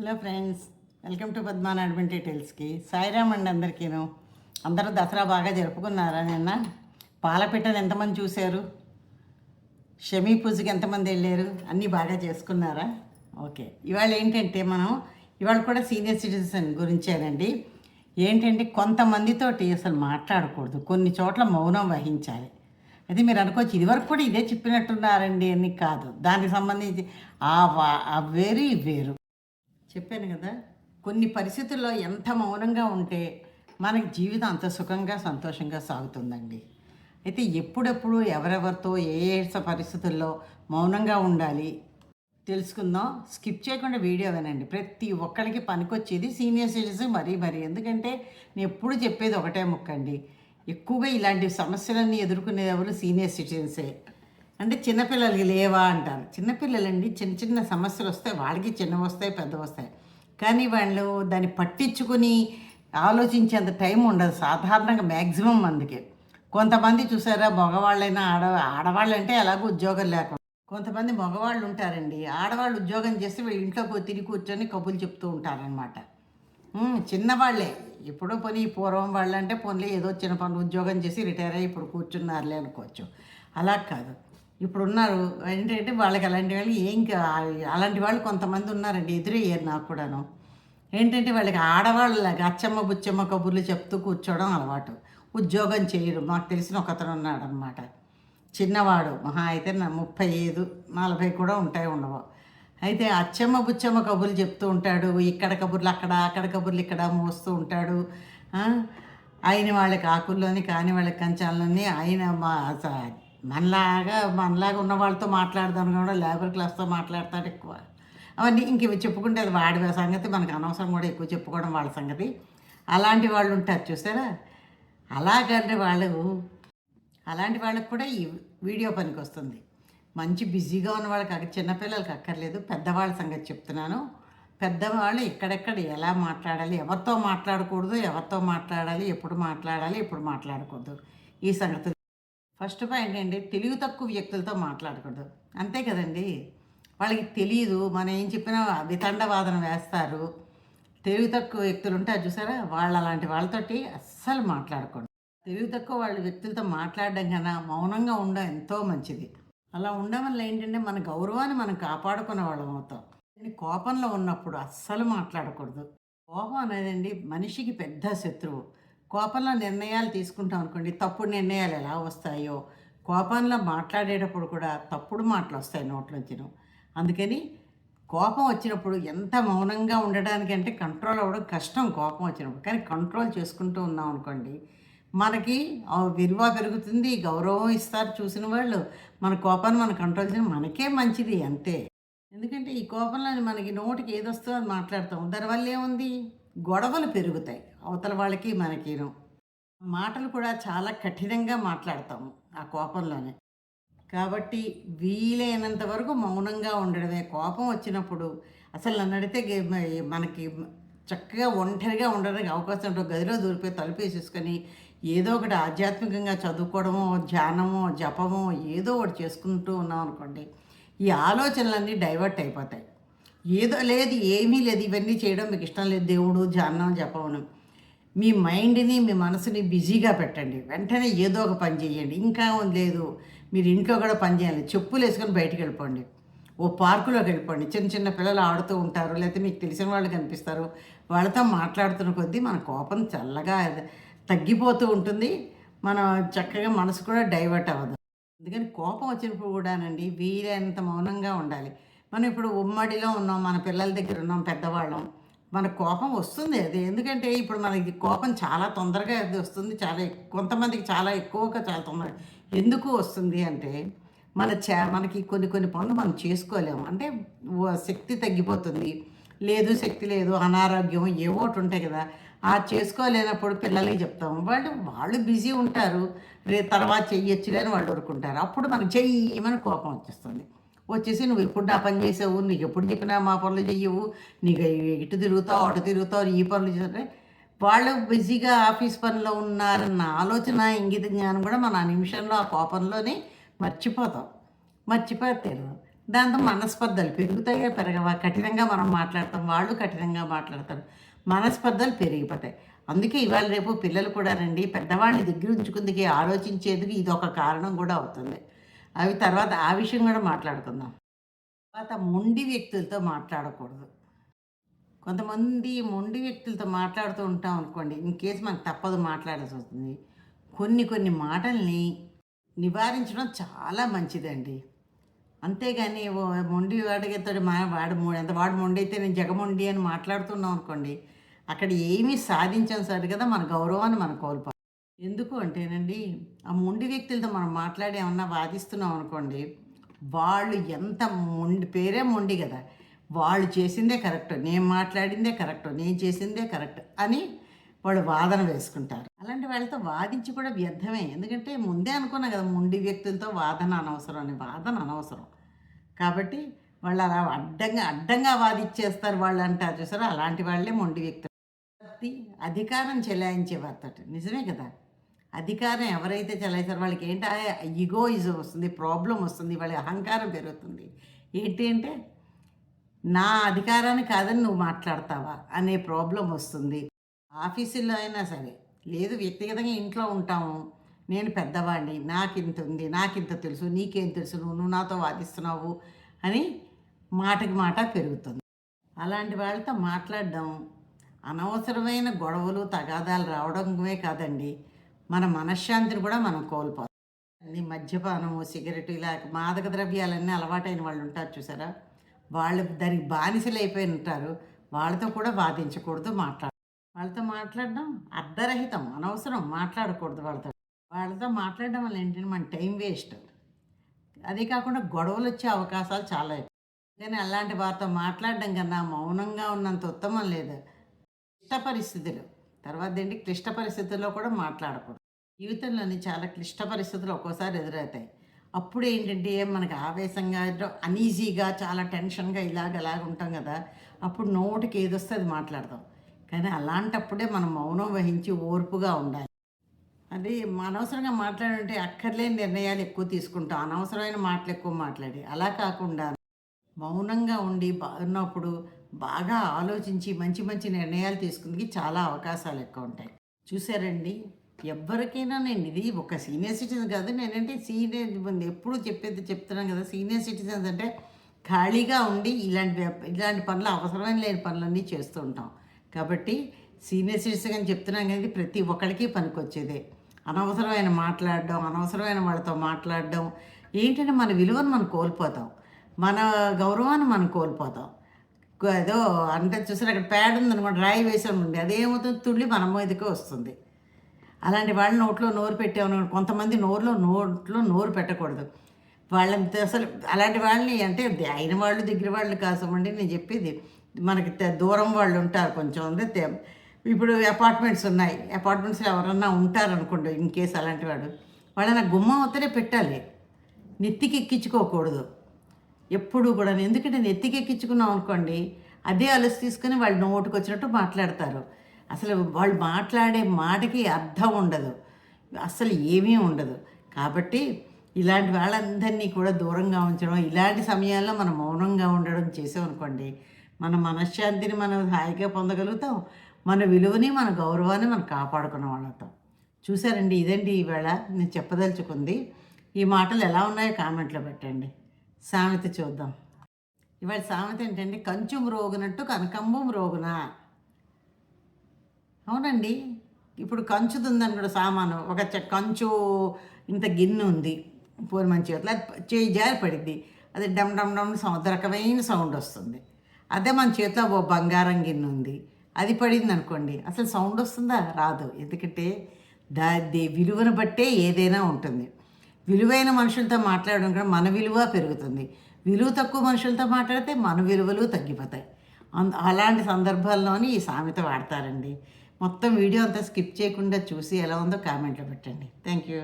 Hello friends welcome to Padman advent టెల్స్కి సాయిరామ్ అండి అందరికీను. అందరూ దసరా బాగా జరుపుకున్నారా నిన్న? పాలపిట్టను ఎంతమంది చూశారు? షమీ పూజకి ఎంతమంది వెళ్ళారు? అన్నీ బాగా చేసుకున్నారా? ఓకే. ఇవాళ ఏంటంటే మనం ఇవాళ కూడా సీనియర్ సిటిజన్ గురించేనండి. ఏంటంటే కొంతమందితోటి అసలు మాట్లాడకూడదు. కొన్ని చోట్ల మౌనం వహించాలి. అది మీరు అనుకోవచ్చు ఇదివరకు కూడా ఇదే చెప్పినట్టున్నారండి అని కాదు. దానికి సంబంధించి ఆ వా- ఆ వేరు వేరు. చెప్పాను కదా కొన్ని పరిస్థితుల్లో ఎంత మౌనంగా ఉంటే మనకి జీవితం అంత సుఖంగా సంతోషంగా సాగుతుందండి. అయితే ఎప్పుడెప్పుడు ఎవరెవరితో ఏ ఏ పరిస్థితుల్లో మౌనంగా ఉండాలి తెలుసుకుందాం. స్కిప్ చేయకుండా వీడియో వినండి. ప్రతి ఒక్కరికి పనికొచ్చేది సీనియర్ సిటిజన్ మరీ మరీ. ఎందుకంటే నేను ఎప్పుడు చెప్పేది ఒకటే ముక్కండి. ఎక్కువగా ఇలాంటి సమస్యలన్నీ ఎదుర్కొనేది ఎవరు సీనియర్ సిటిజన్సే. అంటే చిన్నపిల్లలకి లేవా అంటారు. చిన్నపిల్లలండి చిన్న చిన్న సమస్యలు వస్తాయి వాళ్ళకి చిన్నవి వస్తాయి పెద్ద వస్తాయి. కానీ వాళ్ళు దాన్ని పట్టించుకుని ఆలోచించేంత టైం ఉండదు సాధారణంగా మ్యాక్సిమం మందికి. కొంతమంది చూసారా మగవాళ్ళైనా ఆడ ఆడవాళ్ళు అంటే ఎలాగో ఉద్యోగం లేకుండా. కొంతమంది మగవాళ్ళు ఉంటారండి ఆడవాళ్ళు ఉద్యోగం చేస్తే వీళ్ళు ఇంట్లో తిరిగి కూర్చొని కబుర్లు చెప్తూ ఉంటారనమాట చిన్నవాళ్ళే. ఎప్పుడో పని పూర్వం వాళ్ళంటే పోన్లే ఏదో చిన్న పనులు ఉద్యోగం చేసి రిటైర్ అయ్యి ఇప్పుడు కూర్చున్నారులే అనుకోవచ్చు. అలా కాదు. ఇప్పుడు ఉన్నారు ఏంటంటే వాళ్ళకి అలాంటి వాళ్ళు ఏం అలాంటి వాళ్ళు కొంతమంది ఉన్నారండి ఎదురయ్యారు నాకు కూడాను. ఏంటంటే వాళ్ళకి ఆడవాళ్ళలాగా అచ్చమ్మ బుచ్చమ్మ కబుర్లు చెప్తూ కూర్చోవడం అలవాటు. ఉద్యోగం చేయరు మాకు తెలిసిన ఒకతను ఉన్నాడు అనమాట చిన్నవాడు మహా అయితే నా ముప్పై ఐదు నలభై కూడా ఉంటాయి ఉండవు. అయితే అచ్చమ్మ బుచ్చమ్మ కబుర్లు చెప్తూ ఉంటాడు ఇక్కడ కబుర్లు అక్కడ అక్కడ కబుర్లు ఇక్కడ మోస్తూ ఉంటాడు. ఆయన వాళ్ళకి ఆకుల్లోని కాని వాళ్ళకి కంచాలని ఆయన మా స- మనలాగా మనలాగా ఉన్న వాళ్ళతో మాట్లాడదాం కూడా లేబర్ క్లాస్తో మాట్లాడతాడు ఎక్కువ. అవన్నీ ఇంక ఇవి చెప్పుకుంటే అది వాడి సంగతి మనకు అనవసరం కూడా ఎక్కువ చెప్పుకోవడం వాళ్ళ సంగతి. అలాంటి వాళ్ళు ఉంటారు చూసారా? అలాగంటే వాళ్ళు అలాంటి వాళ్ళకి కూడా ఈ వీడియో పనికి వస్తుంది. మంచి బిజీగా ఉన్న వాళ్ళకి చిన్నపిల్లలకి అక్కర్లేదు పెద్దవాళ్ళ సంగతి చెప్తున్నాను. పెద్దవాళ్ళు ఎక్కడెక్కడ ఎలా మాట్లాడాలి ఎవరితో మాట్లాడకూడదు ఎవరితో మాట్లాడాలి ఎప్పుడు మాట్లాడాలి ఎప్పుడు మాట్లాడకూడదు ఈ సంగతి ఫస్ట్ పాయింట్ ఏంటి? తెలివి తక్కువ వ్యక్తులతో మాట్లాడకూడదు. అంతే కదండి? వాళ్ళకి తెలియదు మనం ఏం చెప్పినా వితండవాదన వేస్తారు. తెలివి తక్కువ వ్యక్తులు ఉంటారు చూసారా? వాళ్ళు అలాంటి వాళ్ళతోటి అస్సలు మాట్లాడకూడదు. తెలివి తక్కువ వాళ్ళ వ్యక్తులతో మాట్లాడడం కన్నా మౌనంగా ఉండడం ఎంతో మంచిది. అలా ఉండడం వల్ల ఏంటంటే మన గౌరవాన్ని మనం కాపాడుకునే వాళ్ళం అవుతాం. కోపంలో ఉన్నప్పుడు అస్సలు మాట్లాడకూడదు. కోపం అనేదండి మనిషికి పెద్ద శత్రువు. కోపంలో నిర్ణయాలు తీసుకుంటాం అనుకోండి తప్పుడు నిర్ణయాలు ఎలా వస్తాయో కోపంలో మాట్లాడేటప్పుడు కూడా తప్పుడు మాటలు వస్తాయి నోట్లోంచిను అందుకని కోపం వచ్చినప్పుడు ఎంత మౌనంగా ఉండడానికంటే కంట్రోల్ అవ్వడం కష్టం కోపం వచ్చినప్పుడు. కానీ కంట్రోల్ చేసుకుంటూ ఉన్నాం అనుకోండి మనకి ఆ విలువ పెరుగుతుంది గౌరవం ఇస్తారు చూసిన వాళ్ళు. మన కోపాన్ని మనం కంట్రోల్ చేయడం మనకే మంచిది అంతే. ఎందుకంటే ఈ కోపంలో మనకి నోటికి ఏదొస్తుందో అది మాట్లాడతాం. దానివల్ల ఏముంది? గొడవలు పెరుగుతాయి. అవతల వాళ్ళకి మనకిను. మాటలు కూడా చాలా కఠినంగా మాట్లాడతాము ఆ కోపంలోనే. కాబట్టి వీలైనంత వరకు మౌనంగా ఉండడమే. కోపం వచ్చినప్పుడు అసలు నన్ను అడిగితే మనకి చక్కగా ఒంటరిగా ఉండడానికి అవకాశం ఉంటుంది గదిలో దూరిపోయి తలుపేసేసుకొని ఏదో ఒకటి ఆధ్యాత్మికంగా చదువుకోవడమో ధ్యానమో జపమో ఏదో ఒకటి చేసుకుంటూ ఉన్నాం అనుకోండి ఈ ఆలోచనలన్నీ డైవర్ట్ అయిపోతాయి. ఏదో లేదు ఏమీ లేదు ఇవన్నీ చేయడం మీకు ఇష్టం లేదు. దేవుడు ధ్యానం జపం మీ మైండ్ని మీ మనసుని బిజీగా పెట్టండి. వెంటనే ఏదో ఒక పని చేయండి. ఇంకా లేదు మీరు ఇంట్లో కూడా పని చేయాలి. చెప్పులు వేసుకొని బయటికి వెళ్ళిపోండి. ఓ పార్కులోకి వెళ్ళిపోండి. చిన్న చిన్న పిల్లలు ఆడుతూ ఉంటారు. లేకపోతే మీకు తెలిసిన వాళ్ళు కనిపిస్తారు. వాళ్ళతో మాట్లాడుతున్న కొద్దీ మన కోపం చల్లగా తగ్గిపోతూ ఉంటుంది. మన చక్కగా మనసు కూడా డైవర్ట్ అవ్వదు. అందుకని కోపం వచ్చినప్పుడు కూడానండి వీలైనంత మౌనంగా ఉండాలి. మనం ఇప్పుడు ఉమ్మడిలో ఉన్నాం మన పిల్లల దగ్గర ఉన్నాం పెద్దవాళ్ళం. మన కోపం వస్తుంది అది. ఎందుకంటే ఇప్పుడు మనకి కోపం చాలా తొందరగా అది వస్తుంది. చాలా కొంతమందికి చాలా ఎక్కువగా చాలా తొందరగా ఎందుకు వస్తుంది అంటే మన చే మనకి కొన్ని కొన్ని పనులు మనం చేసుకోలేము. అంటే శక్తి తగ్గిపోతుంది. లేదు శక్తి లేదు అనారోగ్యం ఏవో ఒకటి ఉంటాయి కదా. ఆ చేసుకోలేనప్పుడు పిల్లలకి చెప్తాము వాళ్ళు వాళ్ళు బిజీ ఉంటారు. రే తర్వాత చెయ్యొచ్చులే లేని వాళ్ళు ఊరుకుంటారు. అప్పుడు మనకు చెయ్యమని కోపం వచ్చేస్తుంది. వచ్చేసి నువ్వు ఎప్పుడు ఆ పని చేసావు? నీకు ఎప్పుడు చెప్పినా మా పనులు చెయ్యవు. నీకు ఇటు తిరుగుతావు అటు తిరుగుతావు ఈ పనులు చేస్తే వాళ్ళు బిజీగా ఆఫీస్ పనిలో ఉన్నారన్న ఆలోచన ఇంగిత జ్ఞానం కూడా మన ఆ నిమిషంలో ఆ కోపంలోనే మర్చిపోతాం. మర్చిపోతారు. దాంతో మనస్పర్ధలు పెరుగుతాయి పెరగవా కఠినంగా మనం మాట్లాడతాం. వాళ్ళు కఠినంగా మాట్లాడతారు. మనస్పర్ధలు పెరిగిపోతాయి. అందుకే ఇవాళ రేపు పిల్లలు కూడా రండి పెద్దవాడిని దగ్గర ఉంచుకుందికి ఆలోచించేందుకు ఇది ఒక కారణం కూడా అవుతుంది. అవి తర్వాత ఆ విషయం కూడా మాట్లాడుకుందాం. తర్వాత మొండి వ్యక్తులతో మాట్లాడకూడదు. కొంతమంది మొండి వ్యక్తులతో మాట్లాడుతూ ఉంటాం అనుకోండి ఇన్ కేసు మనకు తప్పదు మాట్లాడాల్సి వస్తుంది కొన్ని కొన్ని మాటల్ని నివారించడం చాలా మంచిదండి. అంతేగాని ఓ మొండి వాడితో మా వాడు మూడు ఎంత వాడు మొండి అయితే నేను జగమొండి అని మాట్లాడుతున్నాం అనుకోండి అక్కడ ఏమీ సాధించాం సరే కదా మన గౌరవాన్ని మనం కోల్పో ఎందుకు అంటేనండి ఆ మొండి వ్యక్తులతో మనం మాట్లాడి ఏమన్నా వాదిస్తున్నాం అనుకోండి వాళ్ళు ఎంత మొండి పేరే మొండి కదా. వాళ్ళు చేసిందే కరెక్ట్ నేను మాట్లాడిందే కరెక్ట్ నేను చేసిందే కరెక్ట్ అని వాళ్ళు వాదన వేసుకుంటారు. అలాంటి వాళ్ళతో వాదించి కూడా వ్యర్థమే. ఎందుకంటే ముందే అనుకున్నా కదా మొండి వ్యక్తులతో వాదన అనవసరం అని వాదన అనవసరం. కాబట్టి వాళ్ళు అలా అడ్డంగా అడ్డంగా వాదిచ్చేస్తారు వాళ్ళు అంటారు చూసారా? అలాంటి వాళ్ళే మొండి వ్యక్తులు. అధికారం చెలాయించే వార్తట నిజమే కదా? అధికారం ఎవరైతే చెలాయిస్తారో వాళ్ళకి ఏంటి? ఇగోయిజం వస్తుంది ప్రాబ్లం వస్తుంది వాళ్ళ అహంకారం పెరుగుతుంది. ఏంటి అంటే నా అధికారాన్ని కాదని నువ్వు మాట్లాడతావా అనే ప్రాబ్లం వస్తుంది. ఆఫీసుల్లో అయినా సరే లేదు వ్యక్తిగతంగా ఇంట్లో ఉంటాము నేను పెద్దవాడిని నాకింత ఉంది నాకింత తెలుసు నీకేం తెలుసు నువ్వు నువ్వు నాతో వాదిస్తున్నావు అని మాటకి మాట పెరుగుతుంది. అలాంటి వాళ్ళతో మాట్లాడడం అనవసరమైన గొడవలు తగాదాలు రావడమే కాదండి. మన మనశ్శాంతిని కూడా మనం కోల్పోతాం. అన్ని మద్యపానము సిగరెట్ ఇలా మాదక ద్రవ్యాలన్నీ అలవాటైన వాళ్ళు ఉంటారు చూసారా? వాళ్ళు దానికి బానిసలు అయిపోయి ఉంటారు. వాళ్ళతో కూడా వాదించకూడదు మాట్లాడ వాళ్ళతో మాట్లాడడం అర్ధరహితం అనవసరం మాట్లాడకూడదు వాళ్ళతో. వాళ్ళతో మాట్లాడడం వల్ల ఏంటంటే మన టైం వేస్ట్. అదే కాకుండా గొడవలు వచ్చే అవకాశాలు చాలా ఎక్కువ. కానీ అలాంటి వారితో మాట్లాడడం కన్నా మౌనంగా ఉన్నంత ఉత్తమం లేదు. క్లిష్ట పరిస్థితులు. తర్వాత ఏంటి? క్లిష్ట పరిస్థితుల్లో కూడా మాట్లాడకూడదు. జీవితంలోని చాలా క్లిష్ట పరిస్థితులు ఒక్కోసారి ఎదురవుతాయి. అప్పుడు ఏంటంటే మనకి ఆవేశంగా అనీజీగా చాలా టెన్షన్గా ఇలాగ అలాగ ఉంటాం కదా అప్పుడు నోటికి ఏదొస్తే అది మాట్లాడతాం. కానీ అలాంటప్పుడే మనం మౌనం వహించి ఓర్పుగా ఉండాలి. అది అనవసరంగా మాట్లాడంటే అక్కర్లేని నిర్ణయాలు ఎక్కువ తీసుకుంటాం. అనవసరమైన మాటలు ఎక్కువ మాట్లాడి అలా కాకుండా మౌనంగా ఉండి బాగున్నప్పుడు బాగా ఆలోచించి మంచి మంచి నిర్ణయాలు తీసుకుందికి చాలా అవకాశాలు ఎక్కువ ఉంటాయి. చూసారండి ఎవరికైనా నేను ఇది ఒక సీనియర్ సిటిజన్ కాదు నేనంటే సీనియర్ ఎప్పుడు చెప్పేది చెప్తున్నాను కదా సీనియర్ సిటిజన్స్ అంటే ఖాళీగా ఉండి ఇలాంటి ఇలాంటి పనులు అవసరమైన లేని పనులన్నీ చేస్తూ ఉంటాం. కాబట్టి సీనియర్ సిటిజన్ అని చెప్తున్నాం కానీ ప్రతి ఒక్కరికి పనికొచ్చేదే. అనవసరమైన మాట్లాడడం అనవసరమైన వాళ్ళతో మాట్లాడడం ఏంటంటే మన విలువను మనం కోల్పోతాం. మన గౌరవాన్ని మనం కోల్పోతాం. ఏదో అంటే చూసారు అక్కడ ప్యాడ్ ఉందనమాట రాయి వేసాం ఉండి అదేమవుతుంది? తుళ్ళి మన మీదకే వస్తుంది. అలాంటి వాళ్ళ నోట్లో నోరు పెట్టామని కొంతమంది నోరులో నోట్లో నోరు పెట్టకూడదు. వాళ్ళంత అసలు అలాంటి వాళ్ళని అంటే అయిన వాళ్ళు దగ్గర వాళ్ళు కాసమండి నేను చెప్పేది. మనకి దూరం వాళ్ళు ఉంటారు కొంచెం అంటే తె- ఇప్పుడు అపార్ట్మెంట్స్ ఉన్నాయి. అపార్ట్మెంట్స్లో ఎవరన్నా ఉంటారనుకోండి ఇన్ కేసు అలాంటి వాడు. వాళ్ళని గుమ్మం అవుతనే పెట్టాలి. నెత్తికి ఎక్కించుకోకూడదు. ఎప్పుడు కూడా ఎందుకంటే నెత్తికి ఎక్కించుకున్నాం అనుకోండి అదే అలసి తీసుకుని వాళ్ళు నోటుకు వచ్చినట్టు మాట్లాడతారు. అసలు వాళ్ళు మాట్లాడే మాటకి అర్థం ఉండదు. అసలు ఏమీ ఉండదు. కాబట్టి ఇలాంటి వాళ్ళందరినీ కూడా దూరంగా ఉంచడం ఇలాంటి సమయాల్లో మనం మౌనంగా ఉండడం చేసామనుకోండి మన మనశ్శాంతిని మనం హాయిగా పొందగలుగుతాం మన విలువని మన గౌరవాన్ని మనం కాపాడుకున్న వాళ్ళతో చూసారండి ఇదండి ఈవేళ నేను చెప్పదలుచుకుంది. ఈ మాటలు ఎలా ఉన్నాయో కామెంట్లో పెట్టండి. సామెత చూద్దాం. ఇవాళ సామెత ఏంటంటే కంచు రోగునట్టు కనకంబం రోగునా అవునండి. ఇప్పుడు కంచుది కూడా సామాను. ఒక కంచు ఇంత గిన్నె ఉంది. పూరి మంచి చేతిలో చేయి జారి పడిద్ది అది డమ్ డమ్ డమ్ సౌండ్ రకమైన సౌండ్ వస్తుంది. అదే మన చేతిలో ఓ బంగారం గిన్నె ఉంది. అది పడింది అనుకోండి. అసలు సౌండ్ వస్తుందా? రాదు. ఎందుకంటే దా విలువను బట్టే ఏదైనా ఉంటుంది. విలువైన మనుషులతో మాట్లాడడం కూడా మన విలువ పెరుగుతుంది. విలువ తక్కువ మనుషులతో మాట్లాడితే మన విలువలు తగ్గిపోతాయి. అంద- అలాంటి సందర్భాల్లోని ఈ సామెత వాడతారండి. మొత్తం వీడియో అంతా స్కిప్ చేయకుండా చూసి ఎలా ఉందో కామెంట్లో పెట్టండి. Thank you.